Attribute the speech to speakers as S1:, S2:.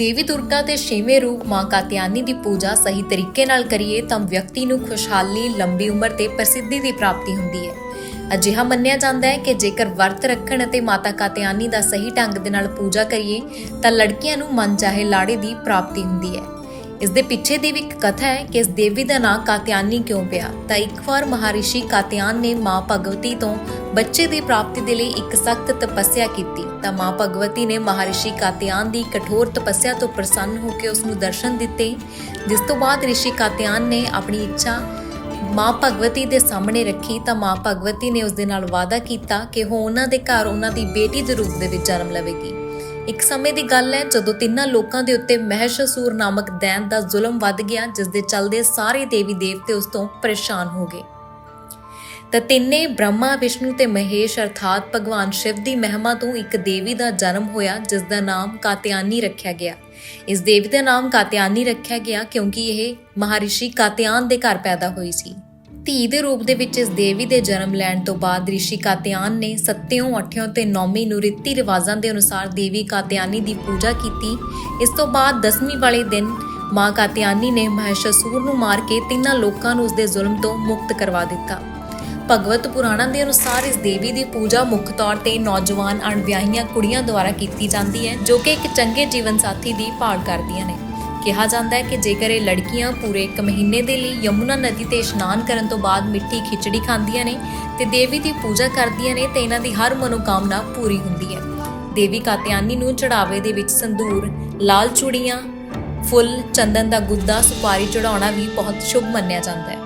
S1: ਦੇਵੀ ਦੁਰਗਾ ਦੇ ਛੇਵੇਂ ਰੂਪ ਮਾਂ ਕਾਤਿਆਨੀ ਦੀ ਪੂਜਾ ਸਹੀ ਤਰੀਕੇ ਨਾਲ ਕਰੀਏ ਤਾਂ ਵਿਅਕਤੀ ਨੂੰ ਖੁਸ਼ਹਾਲੀ, ਲੰਬੀ ਉਮਰ ਤੇ ਪ੍ਰਸਿੱਧੀ ਦੀ ਪ੍ਰਾਪਤੀ ਹੁੰਦੀ ਹੈ। ਅਜਿਹਾ ਮੰਨਿਆ ਜਾਂਦਾ ਹੈ ਕਿ ਜੇਕਰ ਵਰਤ ਰੱਖਣ ਅਤੇ ਮਾਤਾ ਕਾਤਿਆਨੀ ਦਾ ਸਹੀ ਢੰਗ ਦੇ ਨਾਲ ਪੂਜਾ ਕਰੀਏ ਤਾਂ ਲੜਕੀਆਂ ਨੂੰ ਮਨ ਚਾਹੇ ਲਾੜੇ ਦੀ ਪ੍ਰਾਪਤੀ ਹੁੰਦੀ ਹੈ। ਇਸ ਦੇ ਪਿੱਛੇ ਦੀ ਵੀ ਇੱਕ ਕਥਾ ਹੈ ਕਿ ਇਸ ਦੇਵੀ ਦਾ ਨਾਂ ਕਾਤਿਆਨੀ ਕਿਉਂ ਪਿਆ? ਤਾਂ ਇੱਕ ਵਾਰ ਮਹਾਰਿਸ਼ੀ ਕਾਤਿਆਨ ਨੇ ਮਾਂ ਭਗਵਤੀ ਤੋਂ ਬੱਚੇ ਦੀ ਪ੍ਰਾਪਤੀ ਦੇ ਲਈ ਇੱਕ ਸਖਤ ਤਪੱਸਿਆ ਕੀਤੀ। ਤਾਂ ਮਾਂ ਭਗਵਤੀ ਨੇ ਮਹਾਰਿਸ਼ੀ ਕਾਤਿਆਨ ਦੀ ਕਠੋਰ ਤਪੱਸਿਆ ਤੋਂ ਪ੍ਰਸੰਨ ਹੋ ਕੇ ਉਸ ਨੂੰ ਦਰਸ਼ਨ ਦਿੱਤੇ, ਜਿਸ ਤੋਂ ਬਾਅਦ ਰਿਸ਼ੀ ਕਾਤਿਆਨ ਨੇ ਆਪਣੀ ਇੱਛਾ ਮਾਂ ਭਗਵਤੀ ਦੇ ਸਾਹਮਣੇ ਰੱਖੀ। ਤਾਂ ਮਾਂ ਭਗਵਤੀ ਨੇ ਉਸ ਦੇ ਨਾਲ ਵਾਅਦਾ ਕੀਤਾ ਕਿ ਉਹ ਉਹਨਾਂ ਦੇ ਘਰ ਉਹਨਾਂ ਦੀ ਬੇਟੀ ਦੇ ਰੂਪ ਦੇ ਵਿੱਚ ਜਨਮ ਲਵੇਗੀ। ਇੱਕ ਸਮੇਂ ਦੀ ਗੱਲ ਹੈ, ਜਦੋਂ ਤਿੰਨਾਂ ਲੋਕਾਂ ਦੇ ਉੱਤੇ ਮਹਿਸ਼ਸੂਰ ਨਾਮਕ ਦੈਂਤ ਦਾ ਜ਼ੁਲਮ ਵੱਧ ਗਿਆ ਜਿਸ ਦੇ ਚੱਲਦੇ ਸਾਰੇ ਦੇਵੀ ਦੇਵਤੇ ਉਸ ਤੋਂ ਪਰੇਸ਼ਾਨ ਹੋ ਗਏ। ਤਾਂ ਤਿੰਨੇ ਬ੍ਰਹਮਾ, ਵਿਸ਼ਨੂੰ ਤੇ ਮਹੇਸ਼ ਅਰਥਾਤ ਭਗਵਾਨ ਸ਼ਿਵ ਦੀ ਮਹਿਮਾ ਤੋਂ ਇੱਕ ਦੇਵੀ ਦਾ ਜਨਮ ਹੋਇਆ ਜਿਸ ਦਾ ਨਾਮ ਕਾਤਿਆਨੀ ਰੱਖਿਆ ਗਿਆ। ਇਸ ਦੇਵੀ ਦਾ ਨਾਮ ਕਾਤਿਆਨੀ ਰੱਖਿਆ ਗਿਆ ਕਿਉਂਕਿ ਇਹ ਮਹਾਰਿਸ਼ੀ ਕਾਤਿਆਨ ਦੇ ਘਰ ਪੈਦਾ ਹੋਈ ਸੀ। ਧੀ ਦੇ ਰੂਪ ਦੇ ਵਿੱਚ ਇਸ ਦੇਵੀ ਦੇ ਜਨਮ ਲੈਣ ਤੋਂ ਬਾਅਦ ਰਿਸ਼ੀ ਕਾਤਿਆਨ ਨੇ ਸੱਤਿਓਂ, ਅਠਿਓਂ ਤੇ ਨੌਵੀਂ ਨੂੰ ਰੀਤੀ ਰਿਵਾਜ਼ਾਂ ਦੇ ਅਨੁਸਾਰ ਦੇਵੀ ਕਾਤਿਆਨੀ ਦੀ ਪੂਜਾ ਕੀਤੀ। ਇਸ ਤੋਂ ਬਾਅਦ ਦਸਵੀਂ ਵਾਲੇ ਦਿਨ ਮਾਂ ਕਾਤਿਆਨੀ ਨੇ ਮਹਿਸ਼ਸੂਰ ਨੂੰ ਮਾਰ ਕੇ ਤਿੰਨਾਂ ਲੋਕਾਂ ਨੂੰ ਉਸ ਦੇ ਜ਼ੁਲਮ ਤੋਂ ਮੁਕਤ ਕਰਵਾ ਦਿੱਤਾ। ਭਗਵਤ ਪੁਰਾਣਾਂ ਦੇ ਅਨੁਸਾਰ ਇਸ ਦੇਵੀ ਦੀ ਪੂਜਾ ਮੁੱਖ ਤੌਰ ਤੇ ਨੌਜਵਾਨ ਅਣਵਿਆਹੀਆਂ ਕੁੜੀਆਂ ਦੁਆਰਾ ਕੀਤੀ ਜਾਂਦੀ ਹੈ, ਜੋ ਕਿ ਇੱਕ ਚੰਗੇ ਜੀਵਨ ਸਾਥੀ ਦੀ ਭਾਲ ਕਰਦੀਆਂ ਨੇ। ਕਿਹਾ ਜਾਂਦਾ ਹੈ ਕਿ ਜੇਕਰ ਇਹ ਲੜਕੀਆਂ ਪੂਰੇ ਇੱਕ ਮਹੀਨੇ ਦੇ ਲਈ ਯਮੁਨਾ ਨਦੀ ਤੇ ਇਸ਼ਨਾਨ ਕਰਨ ਤੋਂ ਬਾਅਦ ਮਿੱਠੀ ਖਿਚੜੀ ਖਾਂਦੀਆਂ ਨੇ ਤੇ ਦੇਵੀ ਦੀ ਪੂਜਾ ਕਰਦੀਆਂ ਨੇ, ਤੇ ਇਹਨਾਂ ਦੀ ਹਰ ਮਨੋਕਾਮਨਾ ਪੂਰੀ ਹੁੰਦੀ ਹੈ। ਦੇਵੀ ਕਾਤਿਆਨੀ ਨੂੰ ਚੜਾਵੇ ਦੇ ਵਿੱਚ ਸੰਧੂਰ, ਲਾਲ ਚੂੜੀਆਂ, ਫੁੱਲ, ਚੰਦਨ ਦਾ ਗੁੱਦਾ, ਸੁਪਾਰੀ ਚੜਾਉਣਾ ਵੀ ਬਹੁਤ ਸ਼ੁਭ ਮੰਨਿਆ ਜਾਂਦਾ ਹੈ।